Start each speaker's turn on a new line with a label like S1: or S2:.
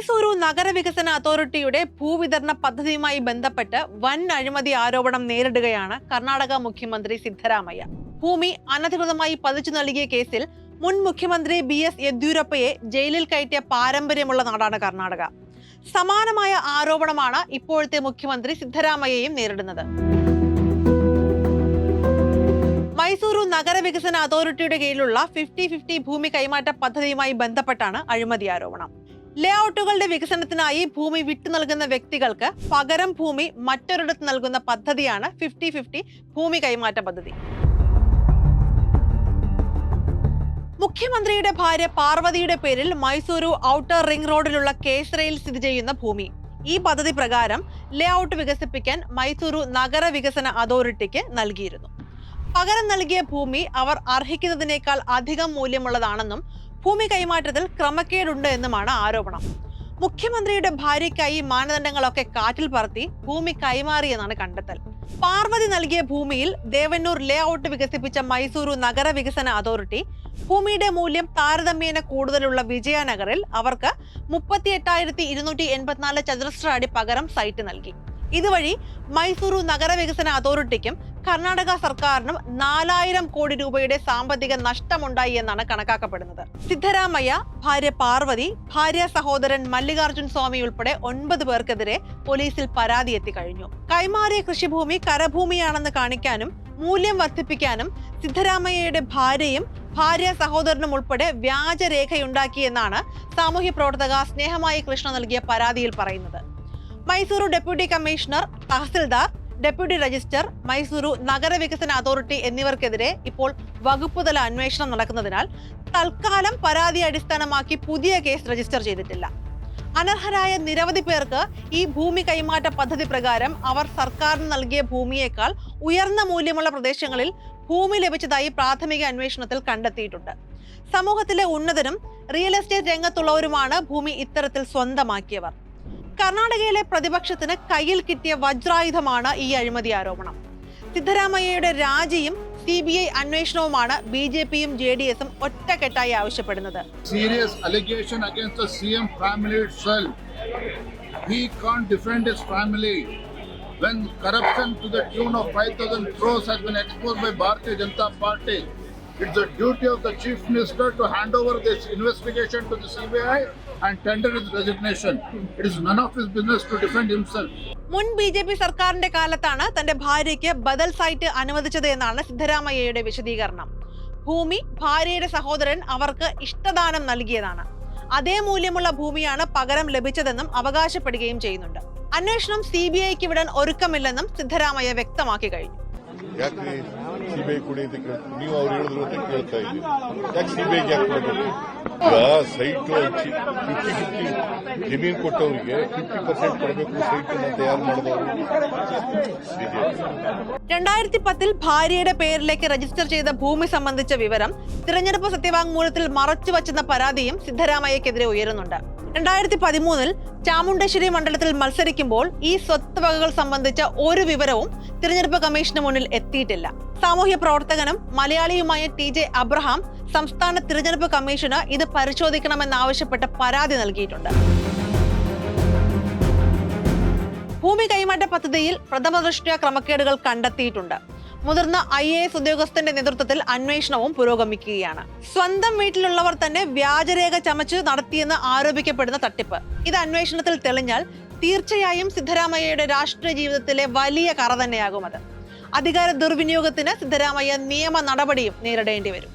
S1: നഗരവികസന അതോറിറ്റിയുടെ ഭൂവിതരണ പദ്ധതിയുമായി ബന്ധപ്പെട്ട് വൻ അഴിമതി ആരോപണം നേരിടുകയാണ് കർണാടക മുഖ്യമന്ത്രി സിദ്ധരാമയ്യ. ഭൂമി അനധികൃതമായി പതിച്ചു നൽകിയ കേസിൽ മുൻ മുഖ്യമന്ത്രി ബി എസ് യെദ്യൂരപ്പയെ ജയിലിൽ കയറ്റിയ പാരമ്പര്യമുള്ള നാടാണ് കർണാടക. സമാനമായ ആരോപണമാണ് ഇപ്പോഴത്തെ മുഖ്യമന്ത്രി സിദ്ധരാമയ്യയും നേരിടുന്നത്. മൈസൂരു നഗരവികസന അതോറിറ്റിയുടെ കീഴിലുള്ള ഫിഫ്റ്റി ഫിഫ്റ്റി ഭൂമി കൈമാറ്റ പദ്ധതിയുമായി ബന്ധപ്പെട്ടാണ് അഴിമതി ആരോപണം. ലേഔട്ടുകളുടെ വികസനത്തിനായി ഭൂമി വിട്ടു നൽകുന്ന വ്യക്തികൾക്ക് പകരം ഭൂമി മറ്റൊരിടത്ത് നൽകുന്ന പദ്ധതിയാണ് ഫിഫ്റ്റി ഫിഫ്റ്റി ഭൂമി കൈമാറ്റ പദ്ധതി. മുഖ്യമന്ത്രിയുടെ ഭാര്യ പാർവതിയുടെ പേരിൽ മൈസൂരു ഔട്ടർ റിംഗ് റോഡിലുള്ള കേസരയിൽ സ്ഥിതി ചെയ്യുന്ന ഭൂമി. ഈ പദ്ധതി പ്രകാരം ലേഔട്ട് വികസിപ്പിക്കാൻ മൈസൂരു നഗര വികസന അതോറിറ്റിക്ക് നൽകിയിരുന്നു. പകരം നൽകിയ ഭൂമി അവർ അർഹിക്കുന്നതിനേക്കാൾ അധികം മൂല്യമുള്ളതാണെന്നും ഭൂമി കൈമാറ്റത്തിൽ ക്രമക്കേടുണ്ട് എന്നുമാണ് ആരോപണം. മുഖ്യമന്ത്രിയുടെ ഭാര്യയ്ക്കായി മാനദണ്ഡങ്ങളൊക്കെ കാറ്റിൽ പറത്തി ഭൂമി കൈമാറിയെന്നാണ് കണ്ടെത്തൽ. പാർവതി നൽകിയ ഭൂമിയിൽ ദേവന്നൂർ ലേ ഔട്ട് വികസിപ്പിച്ച മൈസൂരു നഗര വികസന അതോറിറ്റി ഭൂമിയുടെ മൂല്യം താരതമ്യേന കൂടുതലുള്ള വിജയനഗറിൽ അവർക്ക് മുപ്പത്തി എട്ടായിരത്തി ഇരുന്നൂറ്റി എൺപത്തിനാല് ചതുരശ്ര അടി പകരം സൈറ്റ് നൽകി. ഇതുവഴി മൈസൂരു നഗര വികസന അതോറിറ്റിക്കും കർണാടക സർക്കാരിനും നാലായിരം കോടി രൂപയുടെ സാമ്പത്തിക നഷ്ടമുണ്ടായി എന്നാണ് കണക്കാക്കപ്പെടുന്നത്. സിദ്ധരാമയ്യ ഭാര്യ പാർവതി ഭാര്യ സഹോദരൻ മല്ലികാർജുൻ സ്വാമി ഉൾപ്പെടെ ഒൻപത് പേർക്കെതിരെ പോലീസിൽ പരാതി എത്തിക്കഴിഞ്ഞു കൈമാറിയ കൃഷിഭൂമി കരഭൂമിയാണെന്ന് കാണിക്കാനും മൂല്യം വർദ്ധിപ്പിക്കാനും സിദ്ധരാമയ്യയുടെ ഭാര്യയും ഭാര്യ സഹോദരനും ഉൾപ്പെടെ വ്യാജരേഖയുണ്ടാക്കിയെന്നാണ് സാമൂഹ്യ പ്രവർത്തക സ്നേഹമായി കൃഷ്ണ നൽകിയ പരാതിയിൽ പറയുന്നത്. Mysore deputy commissioner tahsildar deputy registrar Mysuru നഗരവികസന authority എന്നിവർക്കെതിരെ ഇപ്പോൾ വകുപ്പുതല അന്വേഷണം നടക്കുന്നതിനാൽ തൽക്കാലം പരാതി അടിസ്ഥാനമാക്കി പുതിയ കേസ് രജിസ്റ്റർ ചെയ്തിട്ടില്ല. അനർഹരായ നിരവധി പേർക്ക് ഈ ഭൂമി കൈമാറ്റ പദ്ധതി പ്രകാരം അവർ സർക്കാരിന് നൽകിയ ഭൂമിയേക്കാൾ ഉയർന്ന മൂല്യമുള്ള പ്രദേശങ്ങളിൽ ഭൂമി ലഭിച്ചതായി പ്രാഥമിക അന്വേഷണത്തിൽ കണ്ടെത്തിയിട്ടുണ്ട്. സമൂഹത്തിലെ ഉന്നതരും റിയൽ എസ്റ്റേറ്റ് രംഗത്തുള്ളവരുമാണ് ഭൂമി ഇത്തരത്തിൽ സ്വന്തമാക്കിയവർ. കർണാടകയിലെ പ്രതിപക്ഷത്തിന് കയ്യിൽ കിട്ടിയ വജ്രായുധമാണ് ഈ അഴിമതി ആരോപണം. സിദ്ധരാമയ്യയുടെ രാജിയും സി ബി ഐ അന്വേഷണവുമാണ് ബി ജെ പിയും ജെ ഡി എസും ഒറ്റക്കെട്ടായി ആവശ്യപ്പെടുന്നത്.
S2: Serious allegation against Janata party it's the duty of the Chief Minister to hand over this investigation to the CBI and tender his resignation. It is none of his business to defend himself.
S1: മുൻ B J P സർക്കാരിന്റെ കാലത്താണ് തന്റെ ഭാര്യയ്ക്ക് ബദൽ site അനുവദിച്ചത് എന്നാണ് സിദ്ധരാമയ്യയുടെ വിശദീകരണം ഭൂമി ഭാര്യയുടെ സഹോദരൻ അവർക്ക് ഇഷ്ടദാനം നൽകിയതാണ് അതേ മൂല്യമുള്ള ഭൂമിയാണ് പകരം ലഭിച്ചതെന്നും അവകാശപ്പെടുകയും ചെയ്യുന്നുണ്ട് അന്വേഷണം സി ബി ഐക്ക് വിടാൻ ഒരുക്കമില്ലെന്നും സിദ്ധരാമയ്യ വ്യക്തമാക്കി കഴിഞ്ഞു
S3: ಯಾಕ್ರಿ ಸಿ ಬಿ ಐ ಕೊಡಿ ಅಂತ ಕೇಳ್ತೀವಿ ನೀವು ಅವ್ರು ಹೇಳಿದ್ರು ಅಂತ ಕೇಳ್ತಾ ಇದ್ದೀವಿ ಯಾಕೆ ಸಿ ಬಿ ಐಗೆ ಯಾಕೆ ಕೊಡಬೇಕು ಈಗ ಸೈಟ್ ಫಿಫ್ಟಿ ಫಿಫ್ಟಿ ಜಮೀನು ಕೊಟ್ಟವರಿಗೆ ಫಿಫ್ಟಿ ಪರ್ಸೆಂಟ್ ಕೊಡಬೇಕು ಸೈಟ್ ಅಂತ ಯಾರು ಮಾಡಿದವರು ಸಿ ಬಿ ಐ
S1: രണ്ടായിരത്തി പത്തിൽ ഭാര്യയുടെ പേരിലേക്ക് രജിസ്റ്റർ ചെയ്ത ഭൂമി സംബന്ധിച്ച വിവരം തിരഞ്ഞെടുപ്പ് സത്യവാങ്മൂലത്തിൽ മറച്ചുവച്ചെന്ന പരാതിയും സിദ്ധരാമയ്യക്കെതിരെ ഉയരുന്നുണ്ട് രണ്ടായിരത്തി പതിമൂന്നിൽ ചാമുണ്ടശ്ശേരി മണ്ഡലത്തിൽ മത്സരിക്കുമ്പോൾ ഈ സ്വത്ത് വകകൾ സംബന്ധിച്ച ഒരു വിവരവും തിരഞ്ഞെടുപ്പ് കമ്മീഷന് മുന്നിൽ എത്തിയിട്ടില്ല. സാമൂഹ്യ പ്രവർത്തകനും മലയാളിയുമായ ടി ജെ അബ്രഹാം സംസ്ഥാന തിരഞ്ഞെടുപ്പ് കമ്മീഷന് ഇത് പരിശോധിക്കണമെന്നാവശ്യപ്പെട്ട് പരാതി നൽകിയിട്ടുണ്ട്. ഭൂമി കൈമാറ്റ പദ്ധതിയിൽ പ്രഥമദൃഷ്ട്യാ ക്രമക്കേടുകൾ കണ്ടെത്തിയിട്ടുണ്ട്. മുതിർന്ന ഐ എ എസ് ഉദ്യോഗസ്ഥന്റെ നേതൃത്വത്തിൽ അന്വേഷണവും പുരോഗമിക്കുകയാണ്. സ്വന്തം വീട്ടിലുള്ളവർ തന്നെ വ്യാജരേഖ ചമച്ച് നടത്തിയെന്ന് ആരോപിക്കപ്പെടുന്ന തട്ടിപ്പ്. ഇത് അന്വേഷണത്തിൽ തെളിഞ്ഞാൽ തീർച്ചയായും സിദ്ധരാമയ്യയുടെ രാഷ്ട്രീയ ജീവിതത്തിലെ വലിയ കറ തന്നെയാകും അത്. അധികാര ദുർവിനിയോഗത്തിന് സിദ്ധരാമയ്യ നിയമ നടപടിയും നേരിടേണ്ടി വരും.